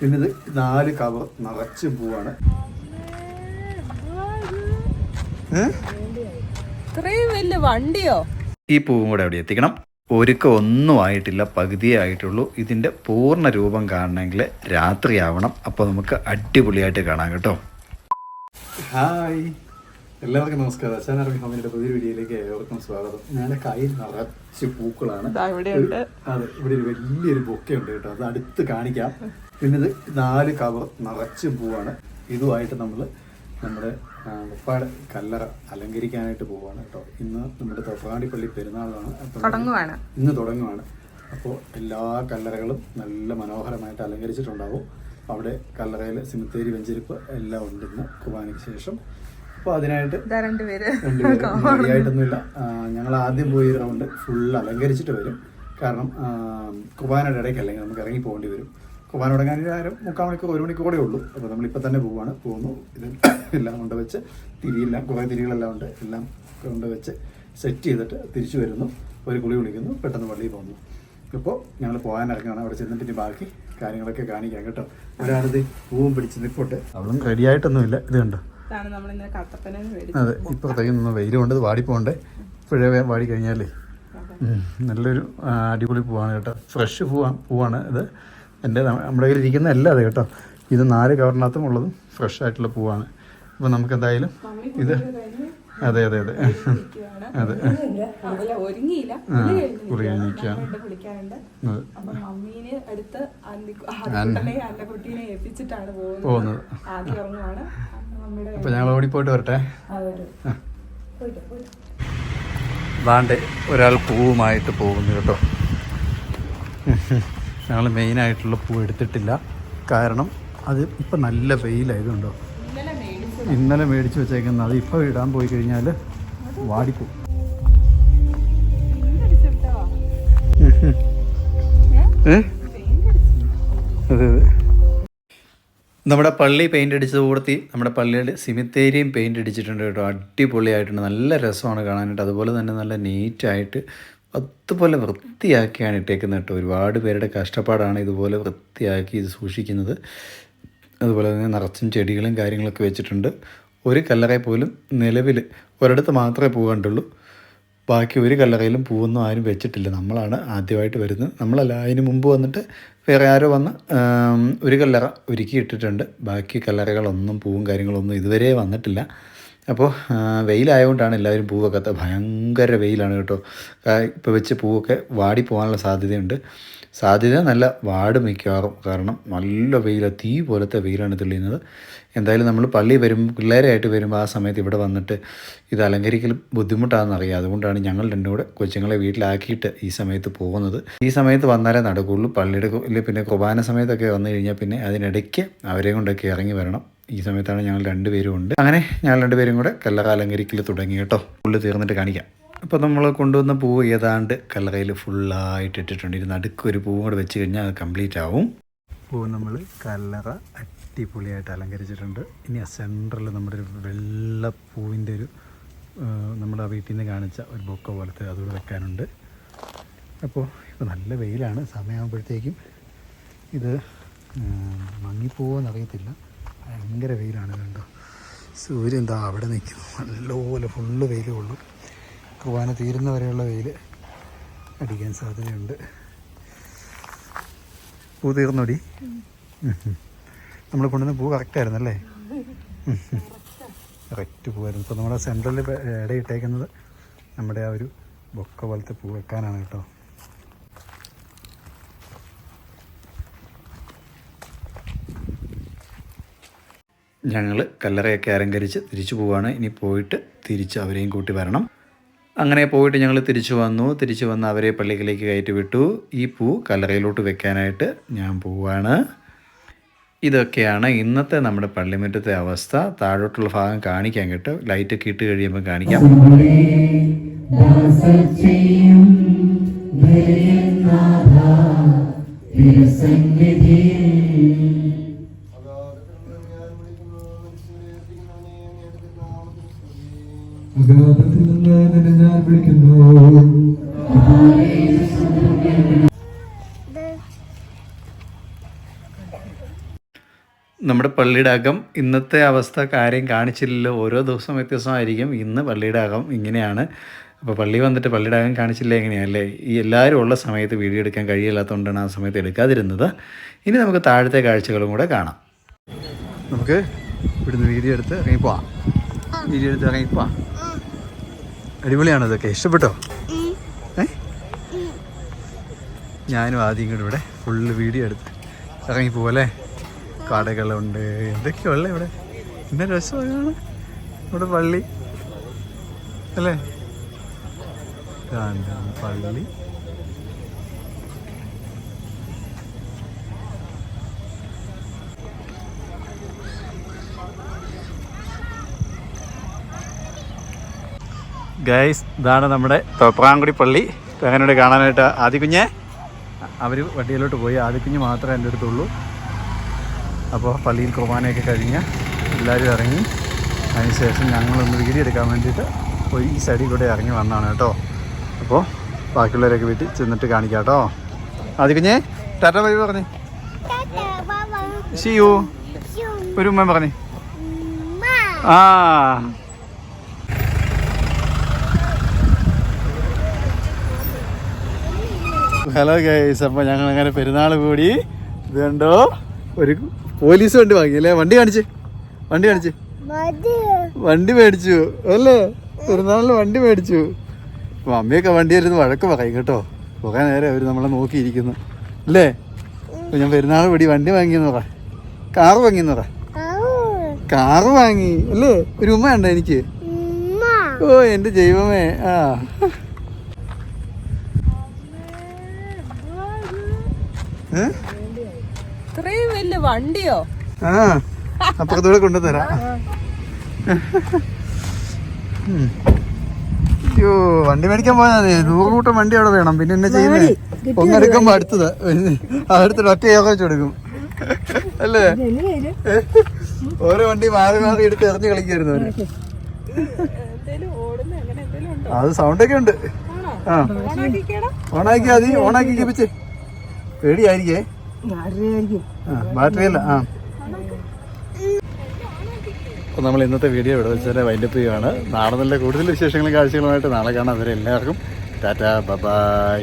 പിന്നെ ഇത് നാല് കവർ നിറച്ച് പൂവാണ്. ഇത്രയും വലിയ വണ്ടിയോ? ഈ പൂവും കൂടെ അവിടെ എത്തിക്കണം. ഒരുക്കം ഒന്നും ആയിട്ടില്ല പകുതിയേ ആയിട്ടുള്ളൂ. ഇതിന്റെ പൂർണ രൂപം കാണണമെങ്കിൽ രാത്രിയാവണം അപ്പോൾ നമുക്ക് അടിപൊളിയായിട്ട് കാണാം കേട്ടോ. ഹായ്. എല്ലാവർക്കും നമസ്കാരം. അച്ഛനറബി ഹോമിന്റെ പുതിയ വീഡിയോയിലേക്ക് ഏവർക്കും സ്വാഗതം. ഞാൻ കയ്യിൽ നിറച്ച് പൂക്കളാണ്. അതെ ഇവിടെ ഒരു വലിയൊരു ബൊക്കെ ഉണ്ട് കേട്ടോ. അത് അടുത്ത് കാണിക്കാം. പിന്നെ ഇത് നാല് കവർ നിറച്ച് പൂവാണ്. ഇതുമായിട്ട് നമ്മൾ നമ്മുടെ ഉപ്പാട് കല്ലറ അലങ്കരിക്കാനായിട്ട് പോവാണ് കേട്ടോ. ഇന്ന് നമ്മുടെ തൊപ്പാടിപ്പള്ളി പെരുന്നാളാണ്. തുടങ്ങുവാണ്. ഇന്ന് തുടങ്ങുവാണ്. അപ്പോൾ എല്ലാ കല്ലറകളും നല്ല മനോഹരമായിട്ട് അലങ്കരിച്ചിട്ടുണ്ടാവും. അവിടെ കല്ലറയിൽ സിമിത്തേരി വെഞ്ചരിപ്പ് എല്ലാം ഉണ്ട് ഇന്ന് കുർബാനയ്ക്ക് ശേഷം. അപ്പോൾ അതിനായിട്ട് മതിയായിട്ടൊന്നുമില്ല ഞങ്ങൾ ആദ്യം പോയി റൗണ്ട് ഫുൾ അലങ്കരിച്ചിട്ട് വരും. കാരണം കുർബാനയുടെ ഇടയ്ക്ക് അല്ലെങ്കിൽ നമുക്ക് ഇറങ്ങി പോകേണ്ടി വരും. കുർബാന തുടങ്ങാൻ ഒരു അര മുക്കാൽ മണിക്കൂർ ഒരു മണിക്കൂറേ ഉള്ളൂ. അപ്പോൾ നമ്മളിപ്പോൾ തന്നെ പോവാണ് പോകുന്നു. ഇത് എല്ലാം കൊണ്ടുവച്ച് തിരിയെല്ലാം കുറേ തിരികളെല്ലാം ഉണ്ട്. എല്ലാം കൊണ്ടുവച്ച് സെറ്റ് ചെയ്തിട്ട് തിരിച്ചു വരുന്നു. ഒരു കുളി കുളിക്കുന്നു പെട്ടെന്ന് പള്ളിയിൽ പോകുന്നു. ഇപ്പോൾ ഞങ്ങൾ പോകാൻ ഇറങ്ങുകയാണ്. അവിടെ ചെന്നിട്ട് ഇനി ബാക്കി കാര്യങ്ങളൊക്കെ കാണിക്കാം കേട്ടോ. ഒരാളത് പൂവും പിടിച്ച് നിൽപ്പോട്ട് അവളും റെഡി ആയിട്ടൊന്നുമില്ല. ഇത് കണ്ടോ? അതെ. ഇപ്പോൾ നിന്ന് വെയിൽ കൊണ്ട് ഇത് വാടിപ്പോണ്ടേ ഇപ്പോഴേ വാടി കഴിഞ്ഞാലേ. നല്ലൊരു അടിപൊളി പൂവാണ് കേട്ടോ. ഫ്രഷ് പൂവാണ് പൂവാണ് ഇത്. എന്റെ നമ്മ- നമ്മുടെ കയ്യിൽ ഇരിക്കുന്ന അല്ല അത് കേട്ടോ. ഇത് നാല് കവറിനകത്തും ഉള്ളതും ഫ്രഷ് ആയിട്ടുള്ള പൂവാണ്. അപ്പോൾ നമുക്ക് എന്തായാലും ഇത് അതെ അതെ അതെ. അതെ. ഒരുങ്ങിയില്ല. അപ്പൊ ഏൽപ്പിച്ചിട്ടാണ് പോകുന്നത്. അപ്പോൾ ഞങ്ങൾ ഓടിപ്പോയിട്ട് വരട്ടെ. വാണ്ടേ ഒരാൾ പൂവുമായിട്ട് പോകുന്നു കേട്ടോ. ഞങ്ങൾ മെയിനായിട്ടുള്ള പൂ എടുത്തിട്ടില്ല. കാരണം അത് ഇപ്പം നല്ല വെയിലായതുകൊണ്ടോ. ഇന്നലെ മേടിച്ചു വെച്ചേക്കുന്നത്. അത് ഇപ്പോൾ ഇടാൻ പോയി കഴിഞ്ഞാൽ വാടിപ്പോവും അതെ അതെ. നമ്മുടെ പള്ളി പെയിന്റ് അടിച്ചത് കൂടത്തി നമ്മുടെ പള്ളിയിൽ സിമിത്തേരിയും പെയിന്റ് അടിച്ചിട്ടുണ്ട് കേട്ടോ. അടിപൊളിയായിട്ടുണ്ട്. നല്ല രസമാണ് കാണാനായിട്ട്. അതുപോലെ തന്നെ നല്ല നീറ്റായിട്ട് അതുപോലെ വൃത്തിയാക്കിയാണ് ഇട്ടേക്കുന്നത് കേട്ടോ. ഒരുപാട് പേരുടെ കഷ്ടപ്പാടാണ് ഇതുപോലെ വൃത്തിയാക്കി ഇത് സൂക്ഷിക്കുന്നത്. അതുപോലെ തന്നെ നിറച്ചും ചെടികളും കാര്യങ്ങളൊക്കെ വെച്ചിട്ടുണ്ട്. ഒരു കല്ലറ പോലും നിലവിൽ ഒരിടത്ത് മാത്രമേ പൂ കണ്ടുള്ളൂ ബാക്കി ഒരു കല്ലറയിലും പൂവൊന്നും ആരും വെച്ചിട്ടില്ല. നമ്മളാണ് ആദ്യമായിട്ട് വരുന്നത്. നമ്മളല്ല അതിന് മുമ്പ് വന്നിട്ട് വേറെ ആരോ വന്ന് ഒരു കല്ലറ ഒരുക്കി ഇട്ടിട്ടുണ്ട്. ബാക്കി കല്ലറകളൊന്നും പൂവും കാര്യങ്ങളൊന്നും ഇതുവരെ വന്നിട്ടില്ല. അപ്പോൾ വെയിലായതുകൊണ്ടാണ് എല്ലാവരും പൂവൊക്കെ ഭയങ്കര വെയിലാണ് കേട്ടോ. ഇപ്പോൾ വെച്ച് പൂവൊക്കെ വാടി പോകാനുള്ള സാധ്യതയുണ്ട്. സാധ്യത നല്ല വാട് മിക്കവാറും കാരണം നല്ല വെയില തീ പോലത്തെ വെയിലാണ് തെളിയുന്നത്. എന്തായാലും നമ്മൾ പള്ളി വരും പിള്ളേരായിട്ട് വരുമ്പോൾ ആ സമയത്ത് ഇവിടെ വന്നിട്ട് ഇത് അലങ്കരിക്കൽ ബുദ്ധിമുട്ടാണെന്ന് അറിയാം. അതുകൊണ്ടാണ് ഞങ്ങൾ രണ്ടും കൂടെ കൊച്ചുങ്ങളെ വീട്ടിലാക്കിയിട്ട് ഈ സമയത്ത് പോകുന്നത്. ഈ സമയത്ത് വന്നാലേ നടക്കുകയുള്ളൂ പള്ളിയുടെ പിന്നെ കുർബാന സമയത്തൊക്കെ വന്നു കഴിഞ്ഞാൽ പിന്നെ അതിനിടയ്ക്ക് അവരെ കൊണ്ടൊക്കെ ഇറങ്ങി വരണം. ഈ സമയത്താണ് ഞങ്ങൾ രണ്ടുപേരും ഉണ്ട്. അങ്ങനെ ഞങ്ങൾ രണ്ടുപേരും കൂടെ കല്ലകാലങ്കരിക്കൽ തുടങ്ങി കേട്ടോ. ഫുള്ള് തീർന്നിട്ട് കാണിക്കാം. അപ്പോൾ നമ്മൾ കൊണ്ടുവന്ന പൂവ് ഏതാണ്ട് കല്ലറയിൽ ഫുള്ളായിട്ട് ഇട്ടിട്ടുണ്ട്. ഇത് നടുക്ക് ഒരു പൂവും കൂടെ വെച്ച് കഴിഞ്ഞാൽ അത് കംപ്ലീറ്റ് ആവും. പൂവ് നമ്മൾ കല്ലറ അടിപൊളിയായിട്ട് അലങ്കരിച്ചിട്ടുണ്ട്. ഇനി ആ സെന്ററിൽ നമ്മുടെ ഒരു വെള്ള പൂവിന്റെ ഒരു നമ്മുടെ വീട്ടിൽ നിന്ന് കാണിച്ച ഒരു ബൊക്ക പോലത്തെ അതുകൂടെ വെക്കാനുണ്ട്. അപ്പോൾ ഇപ്പോൾ നല്ല വെയിലാണ്. സമയമാകുമ്പോഴത്തേക്കും ഇത് മങ്ങിപ്പോവെന്ന് അറിയത്തില്ല ഭയങ്കര വെയിലാണ് കണ്ടോ. സൂര്യൻ എന്താ അവിടെ നിൽക്കുന്നു. നല്ലപോലെ ഫുള്ള് വെയിൽ കൊള്ളും കുർബാന തീരുന്ന വരെയുള്ള വെയിൽ അടിക്കാൻ സാധ്യതയുണ്ട്. പൂ തീർന്നോടി? നമ്മൾ കൊണ്ടുവന്ന പൂ കറക്റ്റായിരുന്നു അല്ലേ കറക്റ്റ് പൂവായിരുന്നു ഇപ്പോൾ നമ്മുടെ സെൻട്രലിൽ ഇടയിട്ടേക്കുന്നത് നമ്മുടെ ആ ഒരു ബൊക്ക പോലത്തെ പൂ വെക്കാനാണ് കേട്ടോ. ഞങ്ങൾ കല്ലറയൊക്കെ അലങ്കരിച്ച് തിരിച്ചു പോവാണ്. ഇനി പോയിട്ട് തിരിച്ച് അവരെയും കൂട്ടി വരണം. അങ്ങനെ പോയിട്ട് ഞങ്ങൾ തിരിച്ചു വന്നു. തിരിച്ചു വന്ന് അവരെ പള്ളിക്കലേക്ക് കയറ്റി വിട്ടു. ഈ പൂ കല്ലറയിലോട്ട് വെക്കാനായിട്ട് ഞാൻ പോവാണ്. ഇതൊക്കെയാണ് ഇന്നത്തെ നമ്മുടെ പള്ളിമുറ്റത്തെ അവസ്ഥ. താഴോട്ടുള്ള ഭാഗം കാണിക്കാൻ കേട്ടോ. ലൈറ്റൊക്കെ ഇട്ട് കഴിയുമ്പോൾ കാണിക്കാം. അഗാധത്തിൽ നിന്ന് നിന്നെ ഞാൻ വിളിക്കുന്നു. നമ്മുടെ പള്ളിയുടെ അകം ഇന്നത്തെ അവസ്ഥ കാര്യം കാണിച്ചില്ലല്ലോ. ഓരോ ദിവസം വ്യത്യസ്തമായിരിക്കും. ഇന്ന് പള്ളിയുടെ അകം ഇങ്ങനെയാണ്. അപ്പോൾ പള്ളി വന്നിട്ട് പള്ളിയുടെ അകം കാണിച്ചില്ല എങ്ങനെയല്ലേ? ഈ എല്ലാവരും ഉള്ള സമയത്ത് വീഡിയോ എടുക്കാൻ കഴിയില്ലാത്തതുകൊണ്ടാണ് ആ സമയത്ത് എടുക്കാതിരുന്നത്. ഇനി നമുക്ക് താഴത്തെ കാഴ്ചകളും കൂടെ കാണാം. നമുക്ക് ഇവിടുന്ന് വീഡിയോ എടുത്ത് ഇറങ്ങിപ്പോവാം. വീഡിയോ എടുത്ത് ഇറങ്ങിപ്പോവാം. അടിപൊളിയാണോ ഇതൊക്കെ. ഇഷ്ടപ്പെട്ടോ? ഏ? ഞാനും ആദ്യം കൂടെ ഇവിടെ ഫുള്ള് വീഡിയോ എടുത്ത് ഇറങ്ങി ഇറങ്ങിപ്പോവല്ലേ? കടകളുണ്ട്. എന്തൊക്കെയുള്ള ഇവിടെ? പിന്നെ രസമാണ് ഇവിടെ പള്ളി. അല്ലേ? പള്ളി. ഗൈസ് ഇതാണ് നമ്മുടെ തോപ്രാങ്കുടി പള്ളി. അങ്ങനെ കാണാനായിട്ട് ആദിക്കുഞ്ഞെ കുഞ്ഞെ. അവർ വണ്ടിയിലോട്ട് പോയി. ആദിക്കുഞ്ഞ് കുഞ്ഞ് മാത്രമേ എന്റെ അടുത്തുള്ളൂ. അപ്പോൾ പള്ളിയിൽ കുർബാനയൊക്കെ കഴിഞ്ഞ് എല്ലാവരും ഇറങ്ങി. അതിനുശേഷം ഞങ്ങളൊന്ന് വീഡിയോ എടുക്കാൻ വേണ്ടിയിട്ട് പോയി ഈ സൈഡിൽ കൂടെ ഇറങ്ങി വന്നതാണ് കേട്ടോ. അപ്പോൾ ബാക്കിയുള്ളവരൊക്കെ വീട്ടിൽ ചെന്നിട്ട് കാണിക്കാം കേട്ടോ. ആദിക്കുഞ്ഞെ കുഞ്ഞെ ടാറ്റ ബൈ പറഞ്ഞേ. ഷിയു ഒരു ഉമ്മ പറഞ്ഞേ. ആ. ഹലോ ഗൈസ് അപ്പോൾ ഞങ്ങൾ അങ്ങനെ പെരുന്നാൾ കൂടി ഇത് കണ്ടോ ഒരു പോലീസ് വണ്ടി വാങ്ങി അല്ലേ? വണ്ടി കാണിച്ച്. വണ്ടി കാണിച്ച്. വണ്ടി മേടിച്ചു. അല്ലേ? പെരുന്നാളിന് വണ്ടി മേടിച്ചു. അപ്പോൾ അമ്മയൊക്കെ വണ്ടി വരുന്ന വഴക്ക് പറയും കേട്ടോ. പോകാൻ നേരെ അവർ നമ്മളെ നോക്കിയിരിക്കുന്നു. അല്ലേ? ഞാൻ പെരുന്നാൾ കൂടി വണ്ടി വാങ്ങിയെന്ന് പറ. കാറ് വാങ്ങിയെന്ന് പറ. കാറ്? വാങ്ങി. അല്ലേ? ഒരു ഉമ്മ ഉണ്ടോ എനിക്ക് ഓ എന്റെ ജൈവമേ ആ. ഇത്രയും വലിയ വണ്ടിയോ? ആ അപ്പുറത്തൂടെ കൊണ്ടുതരാം. അയ്യോ വണ്ടി മേടിക്കാൻ പോയാ നൂറ് കൂട്ടം വണ്ടി അവിടെ വേണം. പിന്നെ എന്നെ ചെയ്യുന്നേ? ഒന്നെടുക്കുമ്പോ അടുത്തത്. അടുത്തിട്ട് ഒറ്റ യോഗ വെച്ചെടുക്കും അല്ലേ? ഓരോ വണ്ടി മാറി മാറി എടുത്ത് എറിഞ്ഞു കളിക്കായിരുന്നു അവർ. അത് സൗണ്ടൊക്കെ ഉണ്ട്. ആ. ഓണാക്കി അതി ഓണാക്കി കേപ്പിച്ചേ പേടിയായിരിക്കേ ആ ബാറ്ററി അല്ല ആ. അപ്പോൾ നമ്മൾ ഇന്നത്തെ വീഡിയോ ഇവിടെ വെച്ചാൽ വൈൻഡപ്പ് ചെയ്യുകയാണ് നാളെ നല്ല കൂടുതൽ വിശേഷങ്ങളും കാഴ്ചകളുമായിട്ട് നാളെ കാണാം. അവരെ എല്ലാവർക്കും ടാറ്റ ബൈ